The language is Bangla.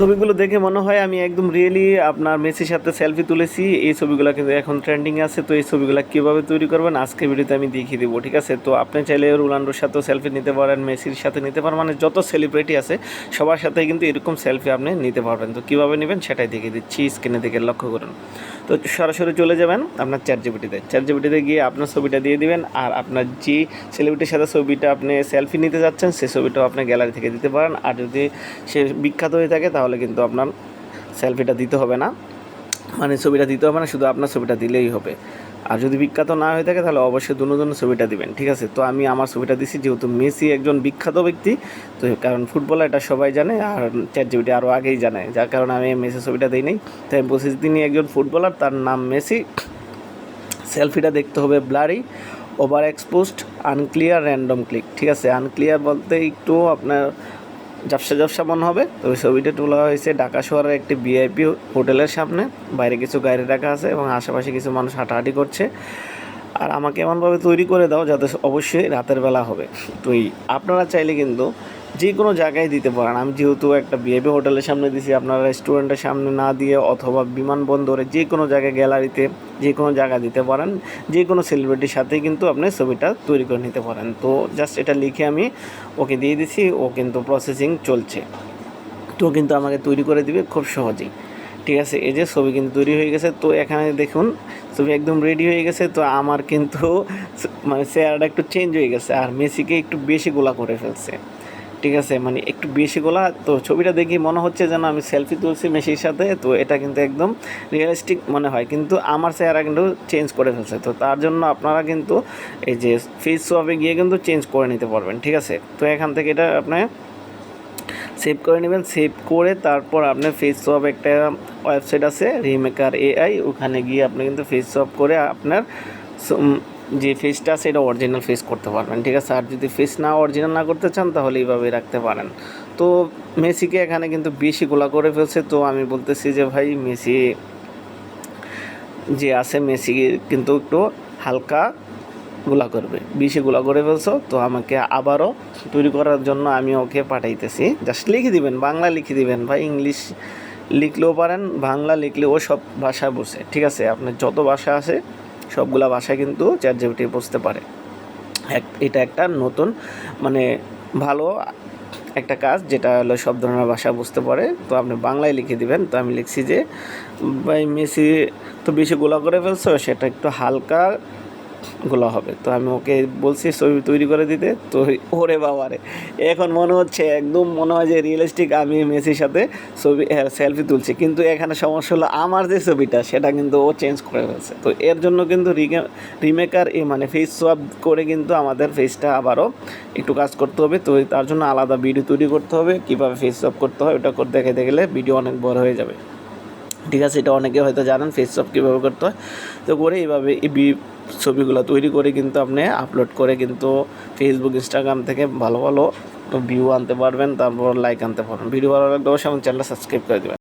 ছবিগুলো দেখে মনে হয় আমি একদম রিয়েলি আপনার মেসির সাথে সেলফি তুলেছি। এই ছবিগুলো কিন্তু এখন ট্রেন্ডিং আছে, তো এই ছবিগুলো কীভাবে তৈরি করবেন আজকে ভিডিওতে আমি দেখিয়ে দেবো, ঠিক আছে? তো আপনি চাইলে রোনাল্ডোর সাথেও সেলফি নিতে পারেন, মেসির সাথে নিতে পারেন মানে যত সেলিব্রিটি আছে, সবার সাথে কিন্তু এরকম সেলফি আপনি নিতে পারবেন। তো কীভাবে নেবেন সেটাই দেখিয়ে দিচ্ছি স্ক্রিনে দেখে লক্ষ্য করুন। তো সরাসরি চলে যাবেন আপনার চ্যাট জিবিটিতে চ্যাট জিবিটিতে গিয়ে আপনার ছবিটা দিয়ে দিবেন আর আপনার যে সেলিব্রিটির সাথে ছবিটা আপনি সেলফি নিতে যাচ্ছেন সেই ছবিটাও আপনি গ্যালারি থেকে দিতে পারেন। আর যদি সে বিখ্যাত হয়ে থাকে, তাহলে কিন্তু আপনার সেলফিটা দিতে হবে না। মানে ছবিটা দিতে হবে না, শুধু আপনার ছবিটা দিলেই হবে। আর যদি বিখ্যাত না হয়ে থাকে, তাহলে অবশ্যই দুনো ছবিটা দিবেন, ঠিক আছে? তো আমি আমার ছবিটা দিছি, যেহেতু মেসি একজন বিখ্যাত ব্যক্তি, তো কারণ ফুটবলার এটা সবাই জানে, আর চ্যাট জিবিটি আরও আগেই জানে, যার কারণে আমি মেসি ছবিটা দিই নাই। তাই বলছি তিনি একজন ফুটবলার, তার নাম মেসি। সেলফিটা দেখতে হবে blurry, over exposed, unclear, random click, ঠিক আছে? আনক্লিয়ার বলতে একটু আপনার ঝাপসা ঝাপসা মনে হবে। তো ওই ছবিটা তোলা হয়েছে ঢাকা শহরের একটি ভিআইপি হোটেলের সামনে। বাইরে কিছু গাড়ি রাখা আছে এবং আশেপাশে কিছু মানুষ হাঁটাহাঁটি করছে। আর আমাকে এমনভাবে তৈরি করে দাও যাতে অবশ্যই রাতের বেলা হবে। তো এই আপনারা চাইলে কিন্তু যে কোনো জায়গায় দিতে পারেন। আমি যেহেতু একটা বিএপি হোটেলের সামনে দিছি, আপনারা রেস্টুরেন্টের সামনে না দিয়ে অথবা বিমানবন্দরে যে কোনো জায়গায় গ্যালারিতে যে কোনো জায়গায় দিতে পারেন। যে কোনো সেলিব্রিটির সাথে কিন্তু আপনি ছবিটা তৈরি করে নিতে পারেন। তো জাস্ট এটা লিখে আমি ওকে দিয়ে দিছি, ও কিন্তু প্রসেসিং চলছে। তো কিন্তু আমাকে তৈরি করে দিবে খুব সহজেই। ঠিক আছে, এই যে ছবি কিন্তু তৈরি হয়ে গেছে। তো এখানে দেখুন, ছবি একদম রেডি হয়ে গেছে। তো আমার কিন্তু মানে চেহারাটা একটু চেঞ্জ হয়ে গেছে। আর মেসিকে একটু বেশি গোলা করে ফেলছে। ঠিক আছে মানে একটু বেশি গোলা, তো ছবিটা দেখি মনে হচ্ছে যেন আমি সেলফি তুলছি মেসির সাথে, তো এটা কিন্তু একদম রিয়েলিস্টিক মনে হয়। কিন্তু আমার চেহারা কিন্তু চেঞ্জ করে ফেলছে, তো তার জন্য আপনারা কিন্তু এই যে ফেস সোয়াপে গিয়ে কিন্তু চেঞ্জ করে নিতে পারবেন, ঠিক আছে? তো এখান থেকে এটা আপনার সেভ করে নেবেন সেভ করে তারপর আপনার ফেস সোয়াপ একটা ওয়েবসাইট আছে রিমেকার এআই ওখানে গিয়ে আপনি কিন্তু ফেস সোয়াপ করে আপনার যে ফেসটা এটা অরিজিনাল ফেস করতে পারবেন, ঠিক আছে? আর যদি ফেস না অরিজিনাল না করতে চান, তাহলে এইভাবে রাখতে পারেন। তো মেসিকে এখানে কিন্তু বেশি গোলা করে ফেলছে। তো আমি বলতেছি যে, ভাই, মেসি যে আছে, মেসি কিন্তু একটু হালকা গোলা করবে, বেশি গোলা করে ফেলছো। তো আমাকে আবারও তৈরি করার জন্য আমি ওকে পাঠাইতেছি। জাস্ট লিখে দিবেন, বাংলা লিখে দিবেন। ভাই, ইংলিশ লিখলেও পারেন, বাংলা লিখলেও সব ভাষা বসে ঠিক আছে? আপনার যত ভাষা আছে সবগুলা ভাষায় কিন্তু চ্যাট জিপিটি বুঝতে পারে। এক, এটা একটা নতুন মানে ভালো একটা কাজ যেটা হলো সব ধরনের ভাষা বুঝতে পারে। তো আপনি বাংলায় লিখে দিবেন, তো আমি লিখছি যে, ভাই, মেসি, তো বেশি গোলা করে ফেলছো, সেটা একটু হালকা গোলা হবে। তো আমি ওকে বলছি, ছবি তৈরি করে দিতে। তো ওরে বাবারে, এখন মনে হচ্ছে একদম মনে হয় যে রিয়েলিস্টিক আমি মেসির সাথে ছবি সেলফি তুলছি। কিন্তু এখানে সমস্যা হলো আমার যে ছবিটা, সেটা কিন্তু ও চেঞ্জ করে ফেলছে। তো এর জন্য কিন্তু রিমেকার এ মানে ফেস সোয়াপ করে কিন্তু আমাদের ফেসটা আবারও একটু কাজ করতে হবে। তো তার জন্য আলাদা ভিডিও তৈরি করতে হবে। কীভাবে ফেস সোয়াপ করতে হয় ওটা করে দেখে গেলে ভিডিও অনেক বড় হয়ে যাবে। ঠিক আছে, এটা অনেকে হয়তো জানেন ফেস অফ কীভাবে করতে হয়। তো করে এইভাবে এই ছবিগুলো তৈরি করে কিন্তু আপনি আপলোড করে কিন্তু ফেসবুক ইনস্টাগ্রাম থেকে ভালো ভালো ভিউ আনতে পারবেন, তারপর লাইক আনতে পারবেন। ভিডিও ভালো লাগলে অবশ্যই আমার চ্যানেলটা সাবস্ক্রাইব করে দেবেন।